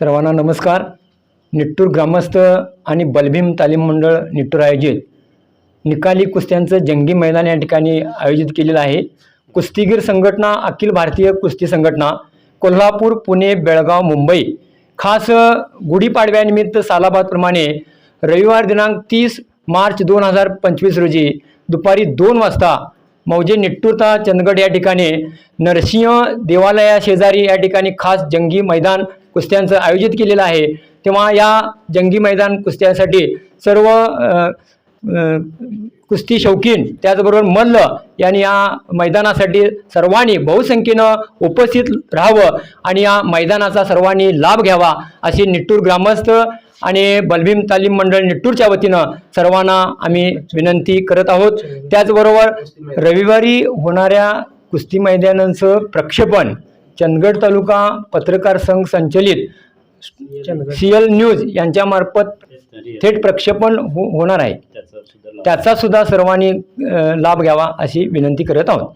सर्वांना नमस्कार. निट्टूर ग्रामस्थ आणि बलभीम तालीम मंडळ निट्टूर आयोजित. निकाली कुस्त्यांचं जंगी मैदान या ठिकाणी आयोजित केलेलं आहे. कुस्तीगीर संघटना अखिल भारतीय कुस्ती संघटना कोल्हापूर पुणे बेळगाव मुंबई खास गुढीपाडव्यानिमित्त सालाबादप्रमाणे रविवार दिनांक तीस मार्च दोन हजार पंचवीस रोजी दुपारी दोन वाजता मौजे निट्टूरता चंदगड या ठिकाणी नरसिंह देवालया शेजारी या ठिकाणी खास जंगी मैदान कुस्त्यांचं आयोजित केलेलं आहे. तेव्हा या जंगी मैदान कुस्त्यांसाठी सर्व कुस्ती शौकीन त्याचबरोबर मल्ल यांनी या मैदानासाठी सर्वांनी बहुसंख्येनं उपस्थित राहावं आणि या मैदानाचा सर्वांनी लाभ घ्यावा अशी निट्टूर ग्रामस्थ आणि बलभीम तालीम मंडळ निट्टूरच्या वतीनं सर्वांना आम्ही विनंती करत आहोत. त्याचबरोबर रविवारी होणाऱ्या कुस्ती मैदानांचं प्रक्षेपण चंदगड तालुका पत्रकार संघ संचलित सी एल न्यूज यांच्यामार्फत थेट प्रक्षेपण हो होणार आहे. त्याचा सुद्धा सर्वांनी लाभ घ्यावा अशी विनंती करत आहोत.